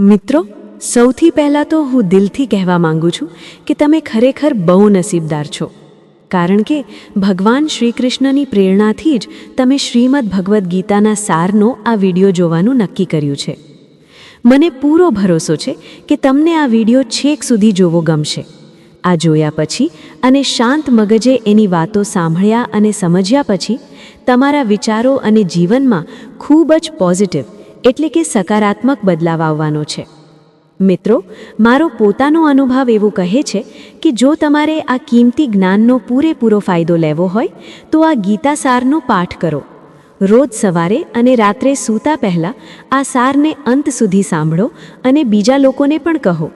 મિત્રો, સૌથી પહેલાં તો હું દિલથી કહેવા માંગુ છું કે તમે ખરેખર બહુ નસીબદાર છો. કારણ કે ભગવાન શ્રી કૃષ્ણની પ્રેરણાથી જ તમે શ્રીમદ ભગવદ્ ગીતાના સારનો આ વિડિયો જોવાનું નક્કી કર્યું છે. મને પૂરો ભરોસો છે કે તમને આ વિડિયો છેક સુધી જોવો ગમશે. આ જોયા પછી અને શાંત મગજે એની વાતો સાંભળ્યા અને સમજ્યા પછી તમારા વિચારો અને જીવનમાં ખૂબ જ પોઝિટિવ એટલે કે સકારાત્મક બદલાવ આવવાનો છે. મિત્રો, મારો પોતાનો અનુભવ એવું કહે છે કે જો તમારે આ કિંમતી જ્ઞાનનો પૂરેપૂરો ફાયદો લેવો હોય, તો આ ગીતા સારનો પાઠ કરો. રોજ સવારે અને રાત્રે સૂતા પહેલાં આ સારને અંત સુધી સાંભળો અને બીજા લોકોને પણ કહો.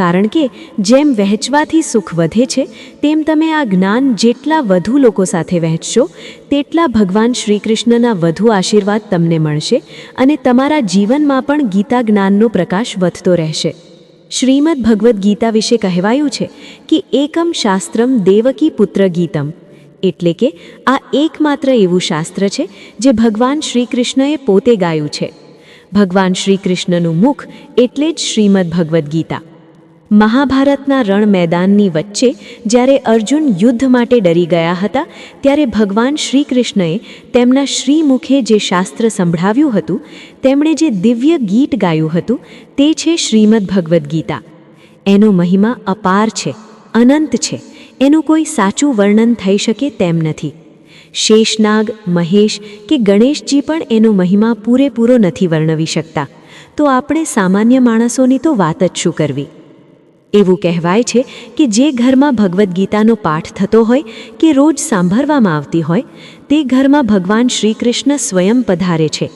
કારણ કે જેમ વહેંચવાથી સુખ વધે છે, તેમ તમે આ જ્ઞાન જેટલા વધુ લોકો સાથે વહેંચશો, તેટલા ભગવાન શ્રી કૃષ્ણના વધુ આશીર્વાદ તમને મળશે અને તમારા જીવનમાં પણ ગીતા જ્ઞાનનો પ્રકાશ વધતો રહેશે. શ્રીમદ ભગવદ્ ગીતા વિશે કહેવાયું છે કે એકમ શાસ્ત્રમ દેવકી પુત્ર ગીતમ, એટલે કે આ એકમાત્ર એવું શાસ્ત્ર છે જે ભગવાન શ્રી કૃષ્ણએ પોતે ગાયું છે. ભગવાન શ્રી કૃષ્ણનું મુખ એટલે જ શ્રીમદ ભગવદ્ ગીતા. મહાભારતના રણ મેદાનની વચ્ચે જ્યારે અર્જુન યુદ્ધ માટે ડરી ગયા હતા, ત્યારે ભગવાન શ્રી કૃષ્ણએ તેમના શ્રીમુખે જે શાસ્ત્ર સંભળાવ્યું હતું, તેમણે જે દિવ્ય ગીત ગાયું હતું, તે છે શ્રીમદ ભગવદ્ ગીતા. એનો મહિમા અપાર છે, અનંત છે, એનું કોઈ સાચું વર્ણન થઈ શકે તેમ નથી. શેષનાગ, મહેશ કે ગણેશજી પણ એનો મહિમા પૂરેપૂરો નથી વર્ણવી શકતા. તો આપણે સામાન્ય માણસોની તો વાત જ શું કરવી? એવું કહેવાય છે કે જે ઘરમાં ભગવદ્ ગીતાનો પાઠ થતો હોય કે રોજ સાંભળવામાં આવતી હોય, તે ઘરમાં ભગવાન શ્રી કૃષ્ણ સ્વયં પધારે છે.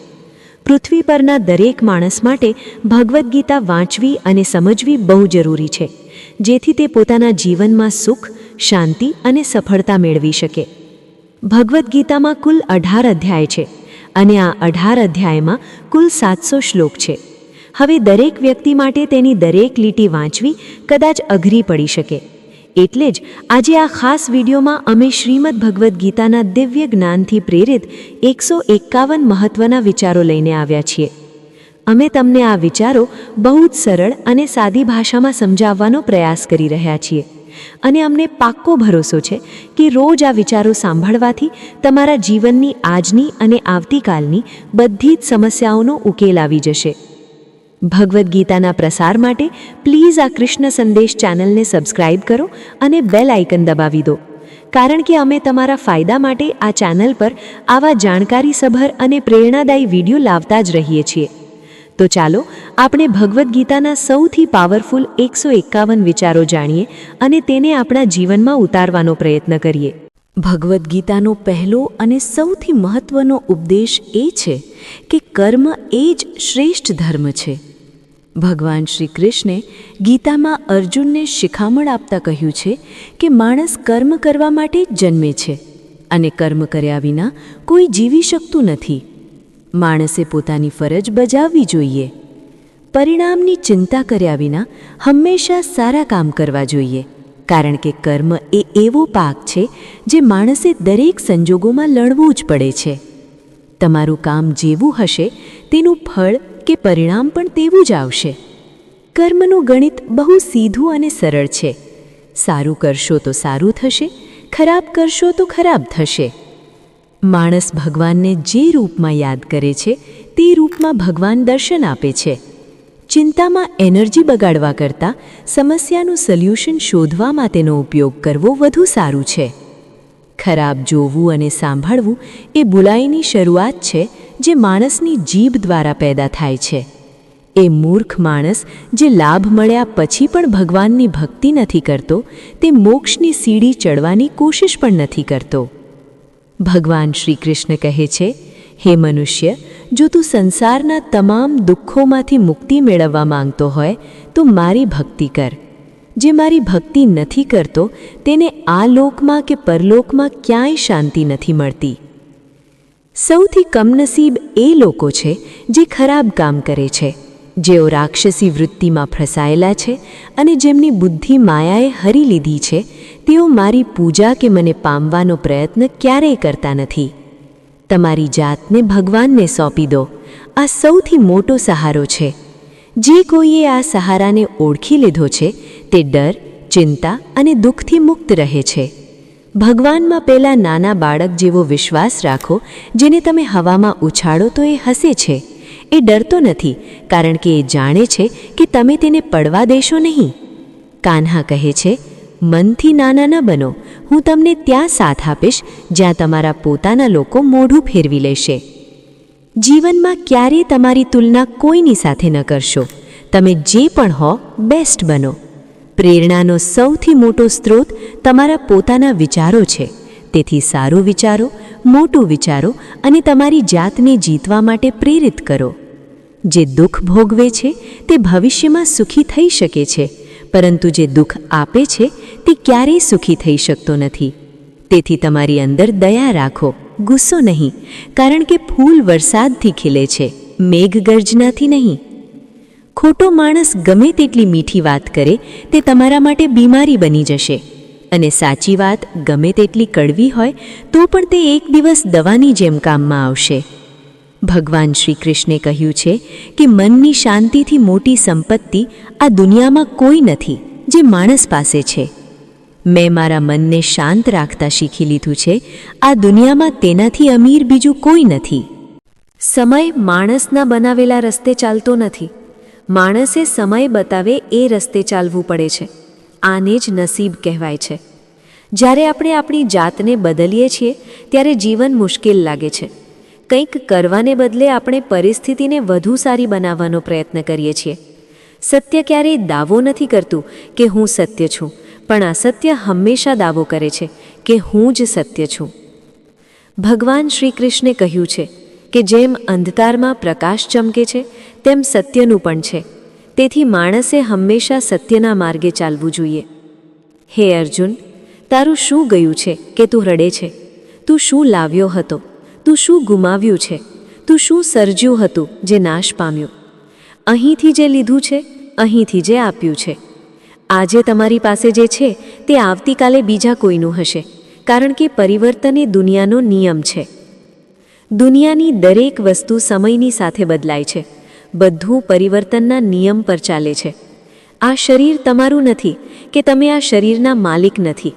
પૃથ્વી પરના દરેક માણસ માટે ભગવદ્ ગીતા વાંચવી અને સમજવી બહુ જરૂરી છે, જેથી તે પોતાના જીવનમાં સુખ, શાંતિ અને સફળતા મેળવી શકે. ભગવદ્ ગીતામાં કુલ અઢાર અધ્યાય છે અને આ અઢાર અધ્યાયમાં કુલ સાતસો શ્લોક છે. હવે દરેક વ્યક્તિ માટે તેની દરેક લીટી વાંચવી કદાચ અઘરી પડી શકે. એટલે જ આજે આ ખાસ વિડીયોમાં અમે શ્રીમદ ભગવદ્ ગીતાના દિવ્ય જ્ઞાનથી પ્રેરિત એકસો એકાવન મહત્ત્વના વિચારો લઈને આવ્યા છીએ. અમે તમને આ વિચારો બહુ જ સરળ અને સાદી ભાષામાં સમજાવવાનો પ્રયાસ કરી રહ્યા છીએ. અને અમને પાક્કો ભરોસો છે કે રોજ આ વિચારો સાંભળવાથી તમારા જીવનની આજની અને આવતીકાલની બધી જ સમસ્યાઓનો ઉકેલ આવી જશે. ભગવદ્ ગીતાના પ્રસાર માટે પ્લીઝ આ કૃષ્ણ સંદેશ ચેનલને સબસ્ક્રાઇબ કરો અને બેલ આઇકન દબાવી દો. કારણ કે અમે તમારા ફાયદા માટે આ ચેનલ પર આવા જાણકારીસભર અને પ્રેરણાદાયી વીડિયો લાવતા જ રહીએ છીએ. તો ચાલો, આપણે ભગવદ્ ગીતાના સૌથી પાવરફુલ એકસો એકાવન વિચારો જાણીએ અને તેને આપણા જીવનમાં ઉતારવાનો પ્રયત્ન કરીએ. ભગવદ્ ગીતાનો પહેલો અને સૌથી મહત્વનો ઉપદેશ એ છે કે કર્મ એ જ શ્રેષ્ઠ ધર્મ છે. ભગવાન શ્રી કૃષ્ણે ગીતામાં અર્જુનને શિખામણ આપતા કહ્યું છે કે માણસ કર્મ કરવા માટે જન્મે છે અને કર્મ કર્યા વિના કોઈ જીવી શકતું નથી. માણસે પોતાની ફરજ બજાવવી જોઈએ. પરિણામની ચિંતા કર્યા વિના હંમેશા સારા કામ કરવા જોઈએ, કારણ કે કર્મ એ એવો પાક છે જે માણસે દરેક સંજોગોમાં લડવું જ પડે છે. તમારું કામ જેવું હશે તેનું ફળ કે પરિણામ પણ તેવું જ આવશે. કર્મનું ગણિત બહુ સીધું અને સરળ છે. સારું કરશો તો સારું થશે, ખરાબ કરશો તો ખરાબ થશે. માણસ ભગવાનને જે રૂપમાં યાદ કરે છે, તે રૂપમાં ભગવાન દર્શન આપે છે. ચિંતામાં એનર્જી બગાડવા કરતાં સમસ્યાનું સોલ્યુશન શોધવામાં તેનો ઉપયોગ કરવો વધુ સારું છે. ખરાબ જોવું અને સાંભળવું એ બુલાઈની શરૂઆત છે જે માણસની જીભ દ્વારા પેદા થાય છે. એ મૂર્ખ માણસ જે લાભ મળ્યા પછી પણ ભગવાનની ભક્તિ નથી કરતો, તે મોક્ષની સીડી ચડવાની કોશિશ પણ નથી કરતો. ભગવાન શ્રી કૃષ્ણ કહે છે, હે મનુષ્ય, જો તું સંસારના તમામ દુઃખોમાંથી મુક્તિ મેળવવા માંગતો હોય, તો મારી ભક્તિ કર. જે મારી ભક્તિ નથી કરતો, તેને આ લોકમાં કે પરલોકમાં ક્યાંય શાંતિ નથી મળતી. સૌથી કમનસીબ એ લોકો છે જે ખરાબ કામ કરે છે. જેઓ રાક્ષસી વૃત્તિમાં ફસાયેલા છે અને જેમની બુદ્ધિ માયાએ હરી લીધી છે, તેઓ મારી પૂજા કે મને પામવાનો પ્રયત્ન ક્યારેય કરતા નથી. તમારી જાતને ભગવાનને સોંપી દો. આ સૌથી મોટો સહારો છે. જે કોઈએ આ સહારાને ઓળખી લીધો છે, તે ડર, ચિંતા અને દુઃખથી મુક્ત રહે છે. ભગવાનમાં પેલા નાના બાળક જેવો વિશ્વાસ રાખો, જેને તમે હવામાં ઉછાળો તો એ હસે છે. એ ડરતો નથી, કારણ કે એ જાણે છે કે તમે તેને પડવા દેશો નહીં. કાન્હા કહે છે, મનથી નાના ન બનો, હું તમને ત્યાં સાથ આપીશ, જ્યાં તમારા પોતાના લોકો મોઢું ફેરવી લેશે. જીવનમાં ક્યારેય તમારી તુલના કોઈની સાથે ન કરશો. તમે જે પણ હો બેસ્ટ બનો. પ્રેરણાનો સૌથી મોટો સ્ત્રોત તમારા પોતાના વિચારો છે. તેથી સારું વિચારો, મોટું વિચારો અને તમારી જાતને જીતવા માટે પ્રેરિત કરો. જે દુઃખ ભોગવે છે, તે ભવિષ્યમાં સુખી થઈ શકે છે. પરંતુ જે દુઃખ આપે છે, તે ક્યારેય સુખી થઈ શકતો નથી. તેથી તમારી અંદર દયા રાખો. ગુસ્સો નહીં, કારણ કે ફૂલ વરસાદથી ખીલે છે મેઘગર્જનાથી નહીં. ખોટો માણસ ગમે તેટલી મીઠી વાત કરે, તે તમારા માટે બીમારી બની જશે. અને સાચી વાત, ગમે તેટલી કડવી હોય, તો પણ તે એક દિવસ દવાની જેમ કામમાં આવશે. ભગવાન શ્રી કૃષ્ણે કહ્યું છે કે મનની શાંતિથી મોટી સંપત્તિ આ દુનિયામાં કોઈ નથી, જે માણસ પાસે છે. મેં મારા મનને શાંત રાખતા શીખી લીધું છે, આ દુનિયામાં તેનાથી અમીર બીજું કોઈ નથી. સમય માણસના બનાવેલા રસ્તે ચાલતો નથી. માણસે સમય બતાવે એ રસ્તે ચાલવું પડે છે. આને જ નસીબ કહેવાય છે. જ્યારે આપણે આપણી જાતને બદલીએ છીએ, ત્યારે જીવન મુશ્કેલ લાગે છે. કંઈક કરવાને બદલે આપણે પરિસ્થિતિને વધુ સારી બનાવવાનો પ્રયત્ન કરીએ છીએ. સત્ય ક્યારેય દાવો નથી કરતું કે હું સત્ય છું. પણ અસત્ય હંમેશા દાવો કરે છે કે હું જ સત્ય છું. ભગવાન શ્રી કૃષ્ણે કહ્યું છે કે જેમ અંધકારમાં પ્રકાશ ચમકે છે, તેમ સત્યનું પણ છે. તેથી માણસે હંમેશા સત્યના માર્ગે ચાલવું જોઈએ. હે અર્જુન, તારું શું ગયું છે કે તું રડે છે? તું શું લાવ્યો હતો? તું શું ગુમાવ્યું છે? તું શું સર્જ્યું હતું જે નાશ પામ્યું? અહીંથી જે લીધું છે, અહીંથી જે આપ્યું છે. આજે તમારી પાસે જે છે તે આવતીકાલે બીજા કોઈનું હશે, કારણ કે પરિવર્તન એ દુનિયાનો નિયમ છે. દુનિયાની દરેક વસ્તુ સમયની સાથે બદલાય છે. બધું પરિવર્તનના નિયમ પર ચાલે છે. આ શરીર તમારું નથી કે તમે આ શરીરના માલિક નથી.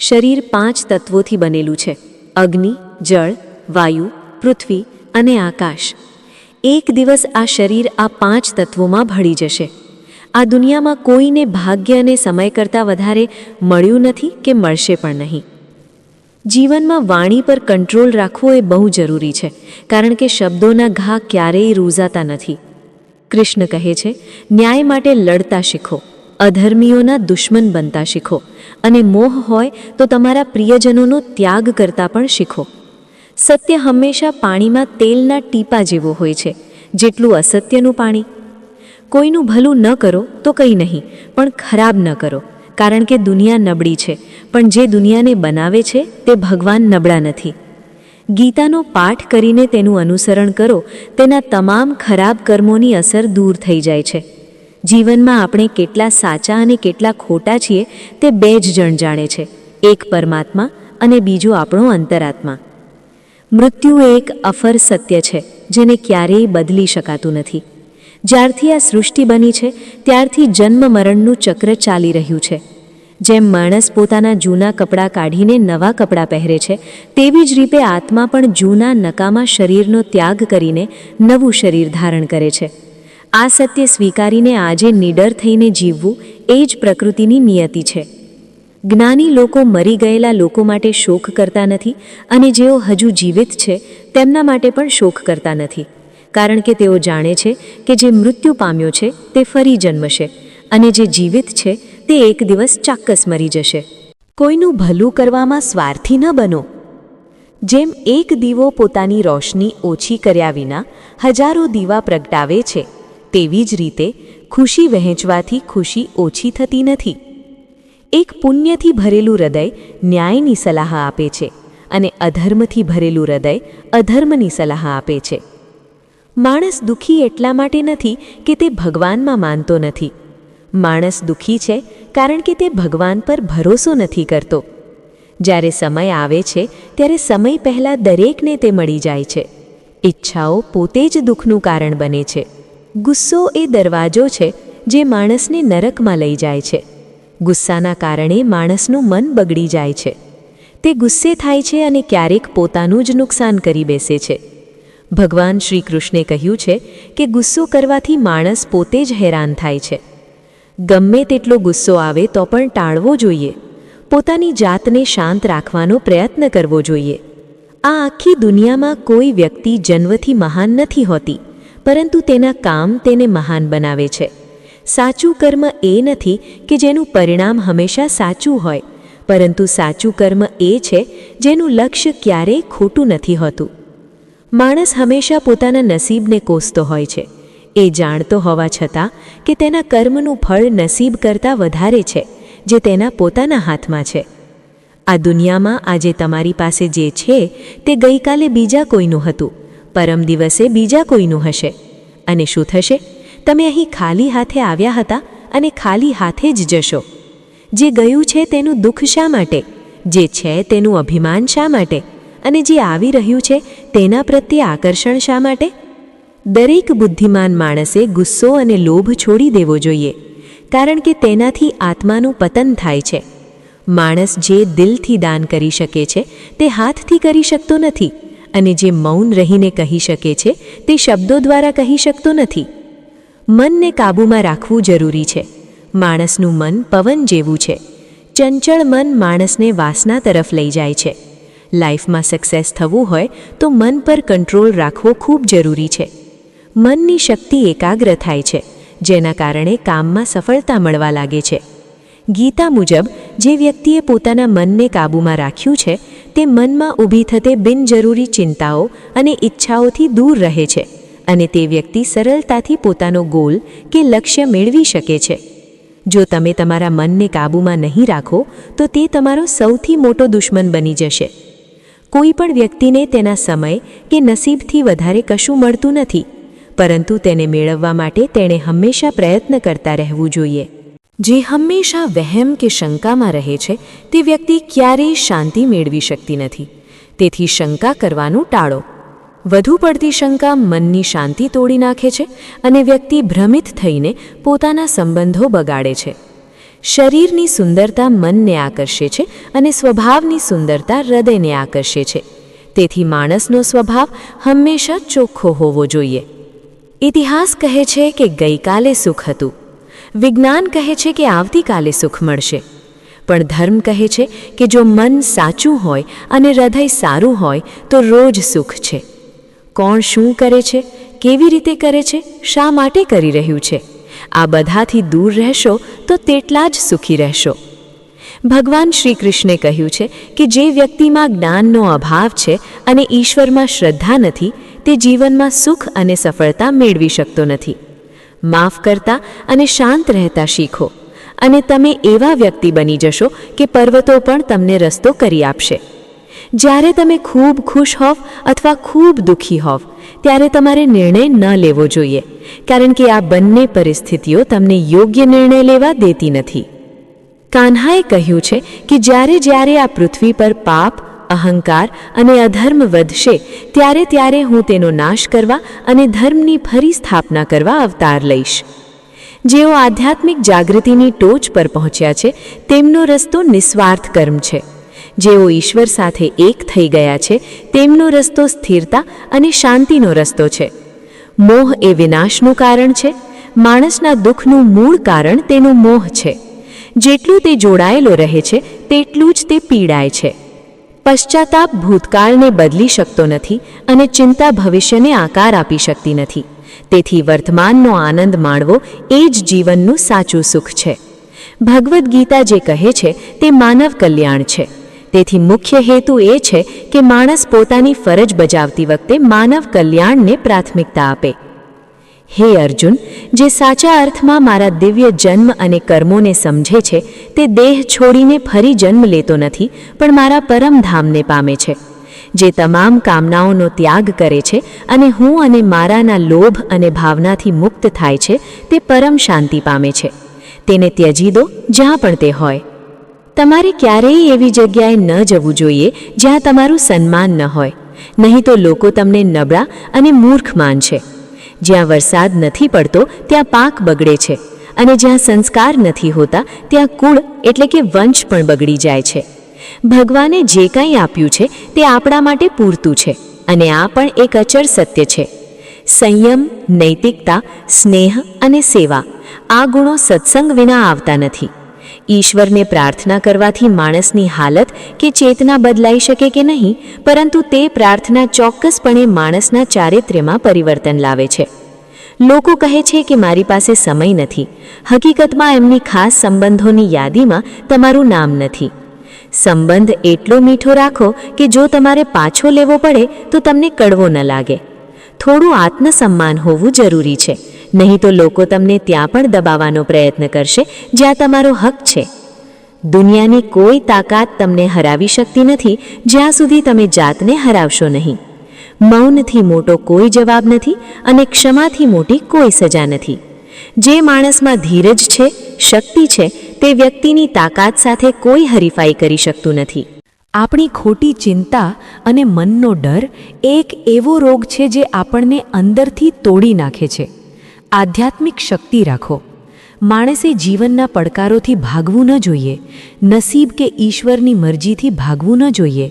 શરીર પાંચ તત્વોથી બનેલું છે. અગ્નિ, જળ, વાયુ, પૃથ્વી અને આકાશ. એક દિવસ આ શરીર આ પાંચ તત્વોમાં ભળી જશે. આ દુનિયામાં કોઈને ભાગ્ય અને સમય કરતાં વધારે મળ્યું નથી કે મળશે પણ નહીં. જીવનમાં વાણી પર કંટ્રોલ રાખવો એ બહુ જરૂરી છે, કારણ કે શબ્દોના ઘા ક્યારેય રૂઝાતા નથી. કૃષ્ણ કહે છે, ન્યાય માટે લડતા શીખો, અધર્મીઓના દુશ્મન બનતા શીખો, અને મોહ હોય તો તમારા પ્રિયજનોનો ત્યાગ કરતા પણ શીખો. સત્ય હંમેશા પાણીમાં તેલના ટીપા જેવો હોય છે, જેટલું અસત્યનું પાણી કોઈનું ભલું ન કરો તો કંઈ નહીં, પણ ખરાબ ન કરો, કારણ કે દુનિયા નબળી છે, પણ જે દુનિયાને બનાવે છે તે ભગવાન નબળા નથી. ગીતાનો પાઠ કરીને તેનું અનુસરણ કરો, તેના તમામ ખરાબ કર્મોની અસર દૂર થઈ જાય છે. જીવનમાં આપણે કેટલા સાચા અને કેટલા ખોટા છીએ તે બે જ જણ જાણે છે, એક પરમાત્મા અને બીજો આપણો અંતરાત્મા. મૃત્યુ એક અફર સત્ય છે, જેને ક્યારેય બદલી શકાતું નથી. જ્યારથી આ સૃષ્ટિ બની છે, ત્યારથી જન્મ મરણનું ચક્ર ચાલી રહ્યું છે. જેમ માણસ પોતાના જૂના કપડાં કાઢીને નવા કપડાં પહેરે છે, તેવી જ રીતે આત્મા પણ જૂના નકામા શરીરનો ત્યાગ કરીને નવું શરીર ધારણ કરે છે. આ સત્ય સ્વીકારીને આજે નિડર થઈને જીવવું એ જ પ્રકૃતિની નિયતિ છે. જ્ઞાની લોકો મરી ગયેલા લોકો માટે શોક કરતા નથી અને જેઓ હજુ જીવિત છે, તેમના માટે પણ શોક કરતા નથી. કારણ કે તેઓ જાણે છે કે જે મૃત્યુ પામ્યો છે તે ફરી જન્મશે અને જે જીવિત છે તે એક દિવસ ચોક્કસ મરી જશે. કોઈનું ભલું કરવામાં સ્વાર્થી ન બનો. જેમ એક દીવો પોતાની રોશની ઓછી કર્યા વિના હજારો દીવા પ્રગટાવે છે, તેવી જ રીતે ખુશી વહેંચવાથી ખુશી ઓછી થતી નથી. એક પુણ્યથી ભરેલું હૃદય ન્યાયની સલાહ આપે છે અને અધર્મથી ભરેલું હૃદય અધર્મની સલાહ આપે છે. માણસ દુઃખી એટલા માટે નથી કે તે ભગવાનમાં માનતો નથી. માણસ દુઃખી છે કારણ કે તે ભગવાન પર ભરોસો નથી કરતો. જ્યારે સમય આવે છે, ત્યારે સમય પહેલાં દરેકને તે મળી જાય છે. ઈચ્છાઓ પોતે જ દુઃખનું કારણ બને છે. ગુસ્સો એ દરવાજો છે જે માણસને નરકમાં લઈ જાય છે. ગુસ્સાના કારણે માણસનું મન બગડી જાય છે. તે ગુસ્સે થાય છે અને ક્યારેક પોતાનું જ નુકસાન કરી બેસે છે. ભગવાન શ્રી કૃષ્ણે કહ્યું છે કે ગુસ્સો કરવાથી માણસ પોતે જ હેરાન થાય છે. ગમે તેટલો ગુસ્સો આવે તો પણ ટાળવો જોઈએ. પોતાની જાતને શાંત રાખવાનો પ્રયત્ન કરવો જોઈએ. આ આખી દુનિયામાં કોઈ વ્યક્તિ જન્મથી મહાન નથી હોતી, પરંતુ તેના કામ તેને મહાન બનાવે છે. સાચું કર્મ એ નથી કે જેનું પરિણામ હંમેશા સાચું હોય, પરંતુ સાચું કર્મ એ છે જેનું લક્ષ્ય ક્યારેય ખોટું નથી હોતું. માણસ હંમેશા પોતાના નસીબને કોસતો હોય છે. એ જાણતો હોવા છતાં કે તેના કર્મનું ફળ નસીબ કરતાં વધારે છે, જે તેના પોતાના હાથમાં છે. આ દુનિયામાં આજે તમારી પાસે જે છે, તે ગઈકાલે બીજા કોઈનું હતું, પરમ દિવસે બીજા કોઈનું હશે. અને શું થશે? તમે અહીં ખાલી હાથે આવ્યા હતા અને ખાલી હાથે જ જશો. જે ગયું છે તેનું દુઃખ શા માટે? જે છે તેનું અભિમાન શા માટે? અને જે આવી રહ્યું છે તેના પ્રત્યે આકર્ષણ શા માટે? દરેક બુદ્ધિમાન માણસે ગુસ્સો અને લોભ છોડી દેવો જોઈએ, કારણ કે તેનાથી આત્માનું પતન થાય છે. માણસ જે દિલથી દાન કરી શકે છે, તે હાથથી કરી શકતો નથી, અને જે મૌન રહીને કહી શકે છે, તે શબ્દો દ્વારા કહી શકતો નથી. મનને કાબૂમાં રાખવું જરૂરી છે. માણસનું મન પવન જેવું છે. ચંચળ મન માણસને વાસના તરફ લઈ જાય છે. લાઈફમાં સક્સેસ થવું હોય તો મન પર કંટ્રોલ રાખવો ખૂબ જરૂરી છે. મનની શક્તિ એકાગ્ર થાય છે, જેના કારણે કામમાં સફળતા મળવા લાગે છે. ગીતા મુજબ, જે વ્યક્તિએ પોતાના મનને કાબૂમાં રાખ્યું છે, તે મનમાં ઊભી થતે બિનજરૂરી ચિંતાઓ અને ઈચ્છાઓથી દૂર રહે છે અને તે વ્યક્તિ સરળતાથી પોતાનો ગોલ કે લક્ષ્ય મેળવી શકે છે. જો તમે તમારા મનને કાબૂમાં નહીં રાખો, તો તે તમારો સૌથી મોટો દુશ્મન બની જશે. કોઈ પણ વ્યક્તિને તેના સમય કે નસીબથી વધારે કશું મળતું નથી, પરંતુ તેને મેળવવા માટે તેણે હંમેશા પ્રયત્ન કરતા રહેવું જોઈએ. જે હંમેશા વહેમ કે શંકામાં રહે છે, તે વ્યક્તિ ક્યારેય શાંતિ મેળવી શકતી નથી. તેથી શંકા કરવાનું ટાળો. વધુ પડતી શંકા મનની શાંતિ તોડી નાખે છે અને વ્યક્તિ ભ્રમિત થઈને પોતાના સંબંધો બગાડે છે. શરીરની સુંદરતા મનને આકર્ષે છે અને સ્વભાવની સુંદરતા હૃદયને આકર્ષે છે. તેથી માણસનો સ્વભાવ હંમેશા ચોખ્ખો હોવો જોઈએ. ઇતિહાસ કહે છે કે ગઈકાલે સુખ હતું. વિજ્ઞાન કહે છે કે આવતીકાલે સુખ મળશે. પણ ધર્મ કહે છે કે જો મન સાચું હોય અને હૃદય સારું હોય, તો રોજ સુખ છે. કોણ શું કરે છે? કેવી રીતે કરે છે? શા માટે કરી રહ્યું છે? આ બધાથી દૂર રહેશો તો તેટલા જ સુખી રહેશો. ભગવાન શ્રી કૃષ્ણે કહ્યું છે કે જે વ્યક્તિમાં જ્ઞાનનો અભાવ છે અને ઈશ્વરમાં શ્રદ્ધા નથી, તે જીવનમાં સુખ અને સફળતા મેળવી શકતો નથી. માફ કરતા અને શાંત રહેતા શીખો અને તમે એવા વ્યક્તિ બની જશો કે પર્વતો પણ તમને રસ્તો કરી આપશે. જ્યારે તમે ખૂબ ખુશ હોવ અથવા ખૂબ દુઃખી હોવ, ત્યારે તમારે નિર્ણય ન લેવો જોઈએ, કારણ કે આ બંને પરિસ્થિતિઓ તમને યોગ્ય નિર્ણય લેવા દેતી નથી. કાન્હાએ કહ્યું છે કે જ્યારે જ્યારે આ પૃથ્વી પર પાપ, અહંકાર અને અધર્મ વધશે, ત્યારે ત્યારે હું તેનો નાશ કરવા અને ધર્મની ફરી સ્થાપના કરવા અવતાર લઈશ. જેઓ આધ્યાત્મિક જાગૃતિની ટોચ પર પહોંચ્યા છે, તેમનો રસ્તો નિસ્વાર્થ કર્મ છે. જેઓ ઈશ્વર સાથે એક થઈ ગયા છે, તેમનો રસ્તો સ્થિરતા અને શાંતિનો રસ્તો છે. મોહ એ વિનાશનું કારણ છે, માણસના દુઃખનું મૂળ કારણ તેનો મોહ છે. જેટલું તે જોડાયેલો રહે છે, તેટલું જ તે પીડાય છે. પશ્ચાતાપ ભૂતકાળને બદલી શકતો નથી અને ચિંતા ભવિષ્યને આકાર આપી શકતી નથી. તેથી વર્તમાનનો આનંદ માણવો એ જ જીવનનું સાચું સુખ છે. ભગવદ્ ગીતા જે કહે છે, તે માનવ કલ્યાણ છે. તેથી મુખ્ય હેતુ એ છે કે માણસ પોતાની ફરજ બજાવતી વખતે માનવ કલ્યાણને પ્રાથમિકતા આપે. હે અર્જુન, જે સાચા અર્થમાં મારા દિવ્ય જન્મ અને કર્મોને સમજે છે, તે દેહ છોડીને ફરી જન્મ લેતો નથી, પણ મારા પરમધામને પામે છે. જે તમામ કામનાઓનો ત્યાગ કરે છે અને હું અને મારાના લોભ અને ભાવનાથી મુક્ત થાય છે, તે પરમ શાંતિ પામે છે. તેને ત્યજી દો, જ્યાં પણ તે હોય. તમારે ક્યારેય એવી જગ્યાએ ન જવું જોઈએ જ્યાં તમારું સન્માન ન હોય. નહીં તો લોકો તમને નબળા અને મૂર્ખ માનશે. જ્યાં વરસાદ નથી પડતો, ત્યાં પાક બગડે છે. અને જ્યાં સંસ્કાર નથી હોતા, ત્યાં કુળ એટલે કે વંશ પણ બગડી જાય છે. ભગવાને જે કંઈ આપ્યું છે, તે આપણા માટે પૂરતું છે. અને આ પણ એક અચળ સત્ય છે. સંયમ, નૈતિકતા, સ્નેહ અને સેવા, આ ગુણો સત્સંગ વિના આવતા નથી. ઈશ્વરને પ્રાર્થના કરવાથી માણસની હાલત કે ચેતના બદલાઈ શકે કે નહીં, પરંતુ તે પ્રાર્થના ચોક્કસપણે માણસના ચારિત્ર્યમાં પરિવર્તન લાવે છે. લોકો કહે છે કે મારી પાસે સમય નથી. હકીકતમાં એમની ખાસ સંબંધોની યાદીમાં તમારું નામ નથી. સંબંધ એટલો મીઠો રાખો કે જો તમારે પાછો લેવો પડે તો તમને કડવો ન લાગે. થોડું આત્મસન્માન હોવું જરૂરી છે. નહીં તો લોકો તમને ત્યાં પણ દબાવવાનો પ્રયત્ન કરશે, જ્યાં તમારો હક છે. દુનિયાની કોઈ તાકાત તમને હરાવી શકતી નથી, જ્યાં સુધી તમે જાતને હરાવશો નહીં. મૌનથી મોટો કોઈ જવાબ નથી અને ક્ષમાથી મોટી કોઈ સજા નથી. જે માણસમાં ધીરજ છે, શક્તિ છે, તે વ્યક્તિની તાકાત સાથે કોઈ હરીફાઈ કરી શકતું નથી. આપણી ખોટી ચિંતા અને મનનો ડર એક એવો રોગ છે જે આપણને અંદરથી તોડી નાખે છે. આધ્યાત્મિક શક્તિ રાખો. માણસે જીવનના પડકારોથી ભાગવું ન જોઈએ, નસીબ કે ઈશ્વરની મરજીથી ભાગવું ન જોઈએ.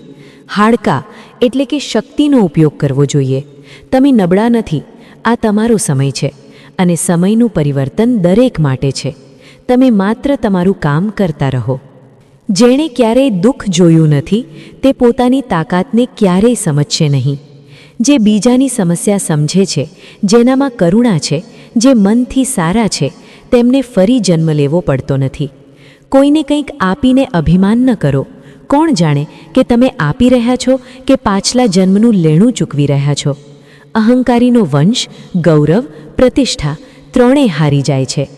હાડકા એટલે કે શક્તિનો ઉપયોગ કરવો જોઈએ. તમે નબળા નથી, આ તમારો સમય છે અને સમયનું પરિવર્તન દરેક માટે છે. તમે માત્ર તમારું કામ કરતા રહો. જેણે ક્યારેય દુઃખ જોયું નથી, તે પોતાની તાકાતને ક્યારેય સમજશે નહીં. જે બીજાની સમસ્યા સમજે છે, જેનામાં કરુણા છે જે મનથી સારા છે, તેમને ફરી જન્મ લેવો પડતો નથી. કોઈને કંઈક આપીને અભિમાન ન કરો. કોણ જાણે કે તમે આપી રહ્યા છો કે પાછલા જન્મનું લેણું ચૂકવી રહ્યા છો. અહંકારીનો વંશ, ગૌરવ, પ્રતિષ્ઠા ત્રણેય હારી જાય છે.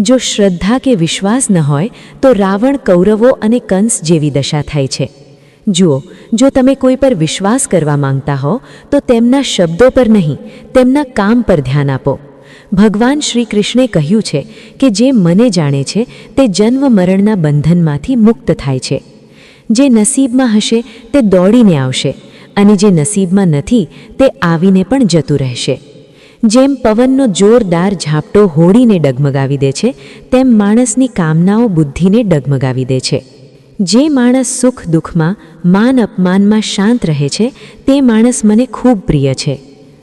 જો શ્રદ્ધા કે વિશ્વાસ ન હોય, તો રાવણ કૌરવો અને કંસ જેવી દશા થાય છે. જુઓ, જો તમે કોઈ પર વિશ્વાસ કરવા માંગતા હો, તો તેમના શબ્દો પર નહીં, તેમના કામ પર ધ્યાન આપો. ભગવાન શ્રી કૃષ્ણે કહ્યું છે કે જે મને જાણે છે તે જન્મ મરણના બંધનમાંથી મુક્ત થાય છે. જે નસીબમાં હશે તે દોડીને આવશે અને જે નસીબમાં નથી તે આવીને પણ જતું રહેશે. જેમ પવનનો જોરદાર ઝાપટો હોડીને ડગમગાવી દે છે, તેમ માણસની કામનાઓ બુદ્ધિને ડગમગાવી દે છે. જે માણસ સુખ દુઃખમાં, માન અપમાનમાં શાંત રહે છે, તે માણસ મને ખૂબ પ્રિય છે.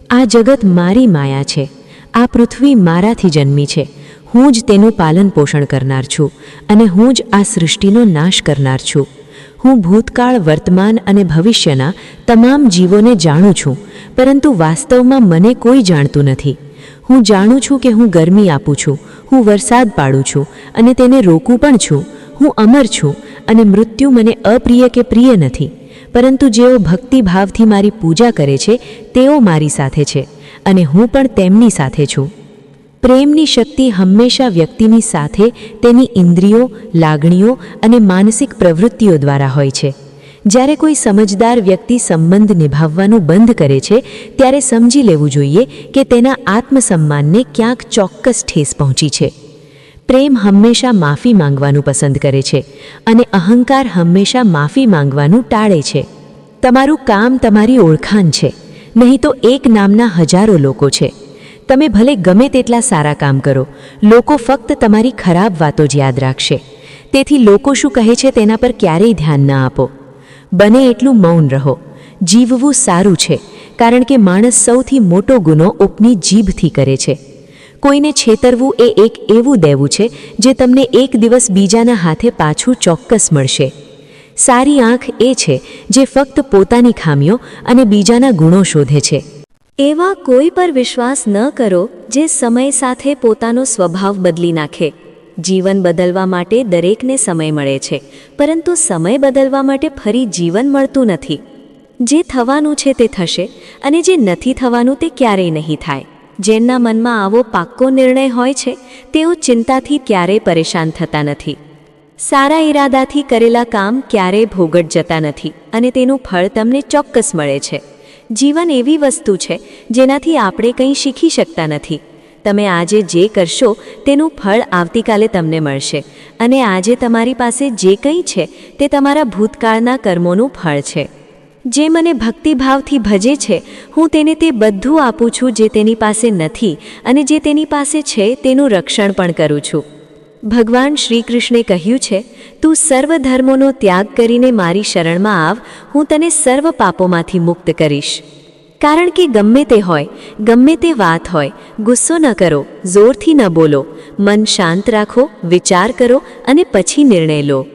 આ જગત મારી માયા છે. આ પૃથ્વી મારાથી જન્મી છે. હું જ તેનું પાલન પોષણ કરનાર છું અને હું જ આ સૃષ્ટિનો નાશ કરનાર છું. હું ભૂતકાળ, વર્તમાન અને ભવિષ્યના તમામ જીવોને જાણું છું, પરંતુ વાસ્તવમાં મને કોઈ જાણતું નથી. હું જાણું છું કે હું ગરમી આપું છું, હું વરસાદ પાડું છું અને તેને રોકું પણ છું. હું અમર છું અને મૃત્યુ મને અપ્રિય કે પ્રિય નથી, પરંતુ જેઓ ભક્તિભાવથી મારી પૂજા કરે છે, તેઓ મારી સાથે છે. અને હું પણ તેમની સાથે છું. પ્રેમની શક્તિ હંમેશા વ્યક્તિની સાથે તેની ઇન્દ્રિયો, લાગણીઓ અને માનસિક પ્રવૃત્તિઓ દ્વારા હોય છે. જ્યારે કોઈ સમજદાર વ્યક્તિ સંબંધ નિભાવવાનું બંધ કરે છે, ત્યારે સમજી લેવું જોઈએ કે તેના આત્મસન્માનને ક્યાંક ચોક્કસ ઠેસ પહોંચી છે. પ્રેમ હંમેશા માફી માંગવાનું પસંદ કરે છે અને અહંકાર હંમેશા માફી માંગવાનું ટાળે છે. તમારું કામ તમારી ઓળખાણ છે. નહીં તો એક નામના હજારો લોકો છે. તમે ભલે ગમે તેટલા સારા કામ કરો, લોકો ફક્ત તમારી ખરાબ વાતો જ યાદ રાખશે. તેથી લોકો શું કહે છે તેના પર ક્યારેય ધ્યાન ન આપો. બને એટલું મૌન રહો. જીવવું સારું છે, કારણ કે માણસ સૌથી મોટો ગુનો ઉપની જીભથી કરે છે. કોઈને છેતરવું એ એક એવું દેવું છે, જે તમને એક દિવસ બીજાના હાથે પાછું ચોક્કસ મળશે. સારી આંખ એ છે જે ફક્ત પોતાની ખામીઓ અને બીજાના ગુણો શોધે છે. એવા કોઈ પર વિશ્વાસ ન કરો જે સમય સાથે પોતાનો સ્વભાવ બદલી નાખે. જીવન બદલવા માટે દરેકને સમય મળે છે, પરંતુ સમય બદલવા માટે ફરી જીવન મળતું નથી. જે થવાનું છે તે થશે અને જે નથી થવાનું તે ક્યારેય નહીં થાય. જેમના મનમાં આવો પાક્કો નિર્ણય હોય છે, તેઓ ચિંતાથી ક્યારેય પરેશાન થતા નથી. સારા ઈરાદાથી કરેલા કામ ક્યારેય ભોગટ જતા નથી અને તેનું ફળ તમને ચોક્કસ મળે છે. જીવન એવી વસ્તુ છે જેનાથી આપણે કંઈ શીખી શકતા નથી. તમે આજે જે કરશો તેનું ફળ આવતીકાલે તમને મળશે અને આજે તમારી પાસે જે કંઈ છે તે તમારા ભૂતકાળના કર્મોનું ફળ છે. જે મને ભક્તિભાવથી ભજે છે, હું તેને તે બધું આપું છું જે તેની પાસે નથી અને જે તેની પાસે છે તેનું રક્ષણ પણ કરું છું. ભગવાન શ્રી કૃષ્ણે કહ્યું છે, તું સર્વ ધર્મોનો ત્યાગ કરીને મારી શરણમાં આવ, હું તને સર્વ પાપોમાંથી મુક્ત કરીશ. કારણ કે ગમે તે હોય, ગમે તે વાત હોય, ગુસ્સો ન કરો, જોરથી ન બોલો, મન શાંત રાખો, વિચાર કરો અને પછી નિર્ણય લો.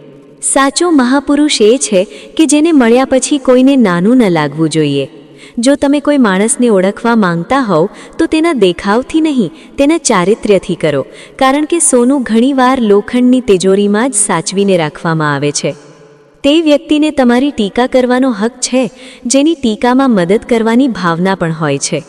સાચો મહાપુરુષ એ છે કે જેને મળ્યા પછી કોઈને નાનું ન લાગવું જોઈએ. જો તમે કોઈ માણસને ઓળખવા માંગતા હોવ, તો તેના દેખાવથી નહીં, તેના ચારિત્ર્યથી કરો. કારણ કે સોનું ઘણીવાર લોખંડની તિજોરીમાં જ સાચવીને રાખવામાં આવે છે. તે વ્યક્તિને તમારી ટીકા કરવાનો હક છે, જેની ટીકામાં મદદ કરવાની ભાવના પણ હોય છે.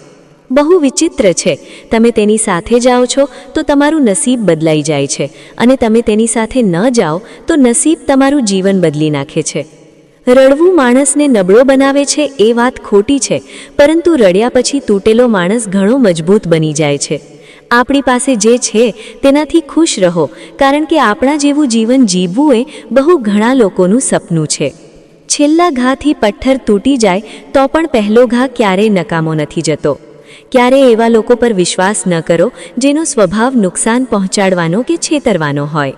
બહુ વિચિત્ર છે. તમે તેની સાથે જાઓ છો, તો તમારું નસીબ બદલાઈ જાય છે. અને તમે તેની સાથે ન જાઓ, તો નસીબ તમારું જીવન બદલી નાખે છે. રડવું માણસને નબળો બનાવે છે એ વાત ખોટી છે, પરંતુ રડ્યા પછી તૂટેલો માણસ ઘણો મજબૂત બની જાય છે. આપણી પાસે જે છે, તેનાથી ખુશ રહો, કારણ કે આપણા જેવું જીવન જીવવું એ બહુ ઘણા લોકોનું સપનું છે. છેલ્લા ઘાથી પથ્થર તૂટી જાય, તો પણ પહેલો ઘા ક્યારેય નકામો નથી જતો. ક્યારે એવા લોકો પર વિશ્વાસ ન કરો, જેનો સ્વભાવ નુકસાન પહોંચાડવાનો કે છેતરવાનો હોય.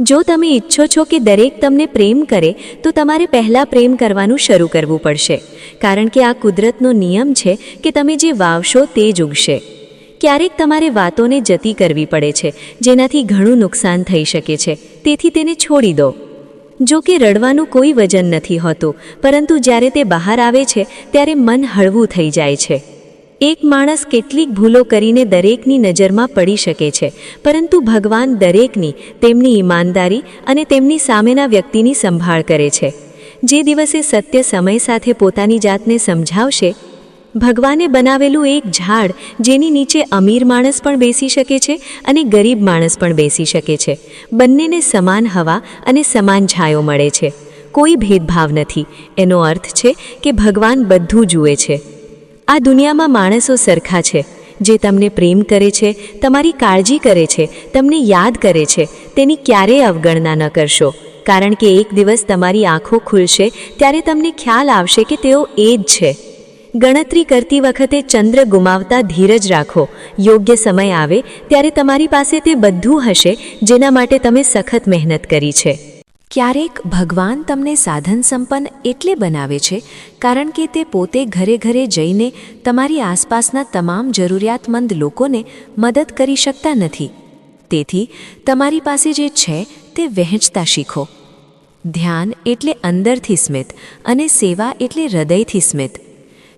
જો તમે ઈચ્છો છો કે દરેક તમને પ્રેમ કરે, તો તમારે પહેલાં પ્રેમ કરવાનું શરૂ કરવું પડશે. કારણ કે આ કુદરતનો નિયમ છે કે તમે જે વાવશો તે જ ઉગશે. ક્યારેક તમારે વાતોને જતી કરવી પડે છે, જેનાથી ઘણું નુકસાન થઈ શકે છે. તેથી તેને છોડી દો. જો કે રડવાનું કોઈ વજન નથી હોતું, પરંતુ જ્યારે તે બહાર આવે છે, ત્યારે મન હળવું થઈ જાય છે. એક માણસ કેટલીક ભૂલો કરીને દરેકની નજરમાં પડી શકે છે, પરંતુ ભગવાન દરેકની તેમની ઈમાનદારી અને તેમની સામેના વ્યક્તિની સંભાળ કરે છે. જે દિવસે સત્ય સમય સાથે પોતાની જાતને સમજાવશે, ભગવાને બનાવેલું એક ઝાડ જેની નીચે અમીર માણસ પણ બેસી શકે છે અને ગરીબ માણસ પણ બેસી શકે છે. બંનેને સમાન હવા અને સમાન છાંયો મળે છે. કોઈ ભેદભાવ નથી. એનો અર્થ છે કે ભગવાન બધું જુએ છે. આ દુનિયામાં માણસો સરખા છે. જે તમને પ્રેમ કરે છે, તમારી કાળજી કરે છે, તમને યાદ કરે છે, તેની ક્યારેય અવગણના ન કરશો. કારણ કે એક દિવસ તમારી આંખો ખુલશે, ત્યારે તમને ખ્યાલ આવશે કે તેઓ એ જ છે. ગણતરી કરતી વખતે ચંદ્ર ગુમાવતા ધીરજ રાખો. યોગ્ય સમય આવે, ત્યારે તમારી પાસે તે બધું હશે, જેના માટે તમે સખત મહેનત કરી છે. ક્યારેક ભગવાન તમને સાધન સંપન્ન એટલે બનાવે છે, કારણ કે તે પોતે ઘરે ઘરે જઈને તમારી આસપાસના તમામ જરૂરિયાતમંદ લોકોને મદદ કરી શકતા નથી. તેથી, તમારી પાસે જે છે તે વહેંચતા શીખો. ધ્યાન એટલે અંદરથી સ્મિત અને સેવા એટલે હૃદયથી સ્મિત.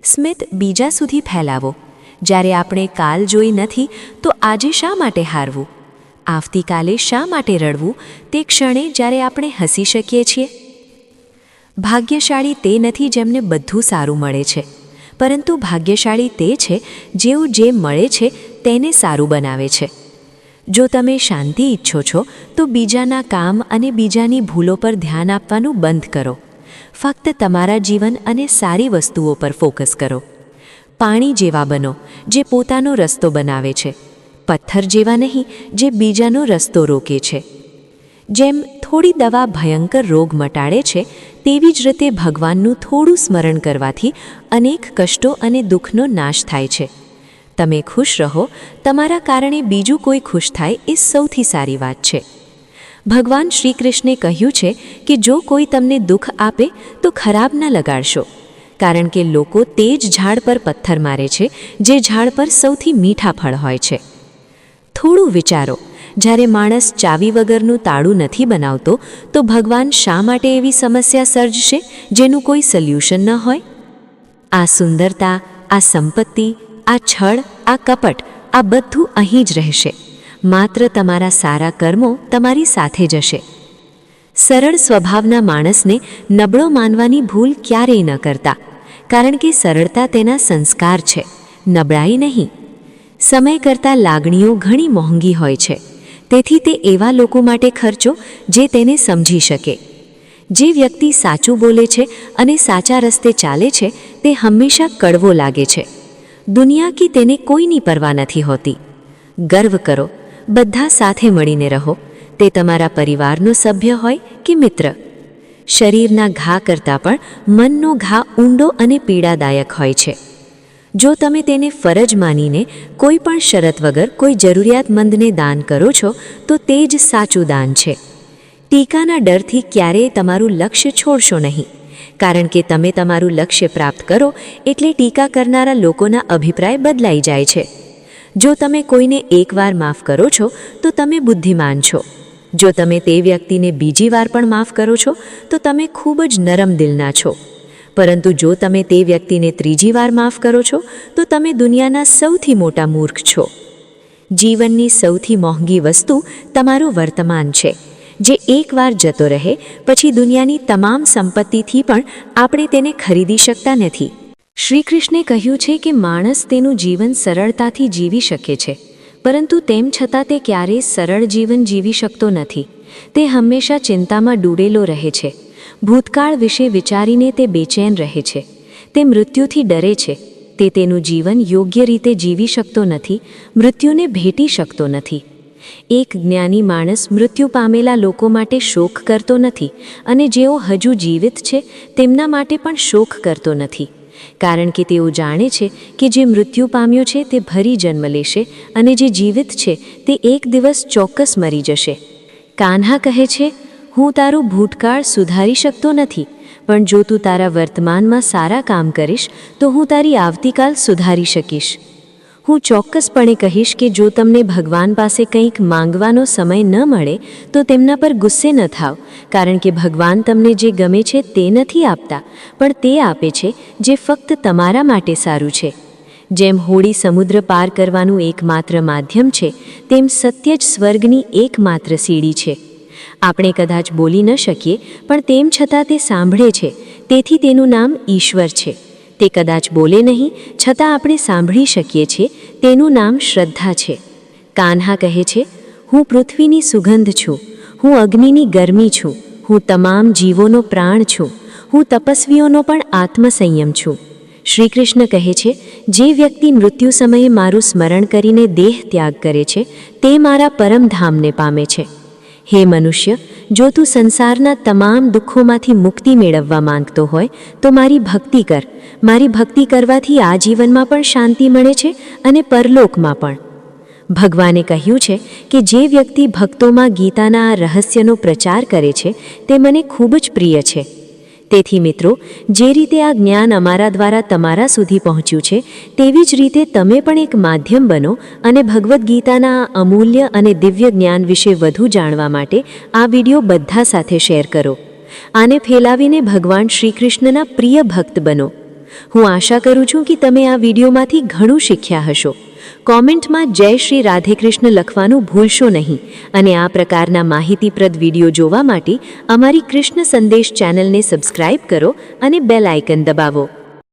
સ્મિત બીજા સુધી ફેલાવો. જ્યારે આપણે કાલ જોઈ નથી, તો આજે શા માટે હારવું? આવતીકાલે શા માટે રડવું? તે ક્ષણે જ્યારે આપણે હસી શકીએ છીએ? ભાગ્યશાળી તે નથી જેમને બધું સારું મળે છે. પરંતુ ભાગ્યશાળી તે છે જેવું જે મળે છે તેને સારું બનાવે છે. જો તમે શાંતિ ઈચ્છો છો, તો બીજાના કામ અને બીજાની ભૂલો પર ધ્યાન આપવાનું બંધ કરો. ફક્ત તમારા જીવન અને સારી વસ્તુઓ પર ફોકસ કરો. પાણી જેવા બનો, જે પોતાનો રસ્તો બનાવે છે. પથ્થર જેવા નહીં, જે બીજાનો રસ્તો રોકે છે. જેમ થોડી દવા ભયંકર રોગ મટાડે છે, તેવી જ રીતે ભગવાનનું થોડું સ્મરણ કરવાથી અનેક કષ્ટો અને દુઃખનો નાશ થાય છે. તમે ખુશ રહો, તમારા કારણે બીજું કોઈ ખુશ થાય એ સૌથી સારી વાત છે. ભગવાન શ્રી કૃષ્ણે કહ્યું છે કે જો કોઈ તમને દુઃખ આપે, તો ખરાબ ન લગાડશો. કારણ કે લોકો તે જ ઝાડ પર પથ્થર મારે છે, જે ઝાડ પર સૌથી મીઠા ફળ હોય છે. થોડું વિચારો. જ્યારે માણસ ચાવી વગરનું તાળું નથી બનાવતો, તો ભગવાન શા માટે એવી સમસ્યા સર્જશે, જેનું કોઈ સોલ્યુશન ન હોય? આ સુંદરતા, આ સંપત્તિ, આ છળ, આ કપટ, આ બધું અહીં જ રહેશે. માત્ર તમારા સારા કર્મો તમારી સાથે જશે. સરળ સ્વભાવના માણસને નબળો માનવાની ભૂલ ક્યારેય ન કરતા, કારણ કે સરળતા તેના સંસ્કાર છે. નબળાઈ નહીં. સમય કરતાં લાગણીઓ ઘણી મોંઘી હોય છે. તેથી તે એવા લોકો માટે ખર્ચો જે તેને સમજી શકે. જે વ્યક્તિ સાચું બોલે છે અને સાચા રસ્તે ચાલે છે, તે હંમેશા કડવો લાગે છે. દુનિયા કી તેને કોઈની પરવા નથી હોતી. ગર્વ કરો, બધા સાથે મળીને રહો. તે તમારા પરિવારનો સભ્ય હોય કે મિત્ર? શરીરના ઘા કરતાં પણ મનનો ઘા ઊંડો અને પીડાદાયક હોય છે. જો તમે તેને ફરજ માનીને કોઈ પણ શરત વગર કોઈ જરૂરિયાતમંદને દાન કરો છો, તો તે જ સાચું દાન છે. ટીકાના ડરથી ક્યારેય તમારું લક્ષ્ય છોડશો નહીં. કારણ કે તમે તમારું લક્ષ્ય પ્રાપ્ત કરો, એટલે ટીકા કરનારા લોકોના અભિપ્રાય બદલાઈ જાય છે. જો તમે કોઈને એકવાર માફ કરો છો, તો તમે બુદ્ધિમાન છો. જો તમે તે વ્યક્તિને બીજી વાર પણ માફ કરો છો, તો તમે ખૂબ જ નરમ દિલના છો. પરંતુ જો તમે તે વ્યક્તિને ત્રીજી વાર માફ કરો છો, તો તમે દુનિયાના સૌથી મોટા મૂર્ખ છો. જીવનની સૌથી મોંઘી વસ્તુ તમારું વર્તમાન છે. જે એકવાર જતો રહે, પછી દુનિયાની તમામ સંપત્તિથી પણ આપણે તેને ખરીદી શકતા નથી. શ્રી કૃષ્ણે કહ્યું છે કે માણસ તેનું જીવન સરળતાથી જીવી શકે છે, પરંતુ તેમ છતાં તે ક્યારેય સરળ જીવન જીવી શકતો નથી. તે હંમેશા ચિંતામાં ડૂબેલો રહે છે. ભૂતકાળ વિશે વિચારીને તે બેચેન રહે છે. તે મૃત્યુથી ડરે છે. તે તેનું જીવન યોગ્ય રીતે જીવી શકતો નથી, મૃત્યુને ભેટી શકતો નથી. એક જ્ઞાની માણસ મૃત્યુ પામેલા લોકો માટે શોક કરતો નથી અને જેઓ હજુ જીવિત છે, તેમના માટે પણ શોક કરતો નથી. કારણ કે તેઓ જાણે છે કે જે મૃત્યુ પામ્યો છે, તે ભરી જન્મ લેશે અને જે જીવિત છે, તે એક દિવસ ચોક્કસ મરી જશે. કાન્હા કહે છે હું તારું ભૂતકાળ સુધારી શકતો નથી, પણ જો તું તારા વર્તમાનમાં સારા કામ કરીશ, તો હું તારી આવતીકાલ સુધારી શકીશ. હું ચોક્કસપણે કહીશ કે જો તમને ભગવાન પાસે કંઈક માંગવાનો સમય ન મળે, તો તેમના પર ગુસ્સે ન થાવ, કારણ કે ભગવાન તમને જે ગમે છે તે નથી આપતા, પણ તે આપે છે જે ફક્ત તમારા માટે સારું છે. જેમ હોળી સમુદ્ર પાર કરવાનું એકમાત્ર માધ્યમ છે, તેમ સત્ય જ સ્વર્ગની એકમાત્ર સીડી છે. આપણે કદાચ બોલી ન શકીએ, પણ તેમ છતાં તે સાંભળે છે. તેથી તેનું નામ ઈશ્વર છે. તે કદાચ બોલે નહીં, છતાં આપણે સાંભળી શકીએ છીએ, તેનું નામ શ્રદ્ધા છે. કાન્હા કહે છે, હું પૃથ્વીની સુગંધ છું. હું અગ્નિની ગરમી છું. હું તમામ જીવોનો પ્રાણ છું. હું તપસ્વીઓનો પણ આત્મસંયમ છું. શ્રી કૃષ્ણ કહે છે, જે વ્યક્તિ મૃત્યુ સમયે મારું સ્મરણ કરીને દેહ ત્યાગ કરે છે, તે મારા પરમધામને પામે છે. હે મનુષ્ય, જો તું સંસારના તમામ દુઃખોમાંથી મુક્તિ મેળવવા માંગતો હોય, તો મારી ભક્તિ કર. મારી ભક્તિ કરવાથી આ જીવનમાં પણ શાંતિ મળે છે અને પરલોકમાં પણ. ભગવાને કહ્યું છે કે જે વ્યક્તિ ભક્તોમાં ગીતાના આ રહસ્યનો પ્રચાર કરે છે, તે મને ખૂબ જ પ્રિય છે. તેથી મિત્રો, જે રીતે આ જ્ઞાન અમારા દ્વારા તમારા સુધી પહોંચ્યું છે, તેવી જ રીતે તમે પણ એક માધ્યમ બનો અને ભગવદ્ ગીતાના અમૂલ્ય અને દિવ્ય જ્ઞાન વિશે વધુ જાણવા માટે આ વીડિયો બધા સાથે શેર કરો. આને ફેલાવીને ભગવાન શ્રી કૃષ્ણના પ્રિય ભક્ત બનો. હું આશા કરું છું કે તમે આ વિડીયોમાંથી ઘણું શીખ્યા હશો. કોમેન્ટમાં જય શ્રી રાધેકૃષ્ણ લખવાનું ભૂલશો નહીં. અને આ પ્રકારના માહિતીપ્રદ વીડિયો જોવા માટે અમારી કૃષ્ણ સંદેશ ચેનલને સબસ્ક્રાઇબ કરો અને બેલ આઇકન દબાવો.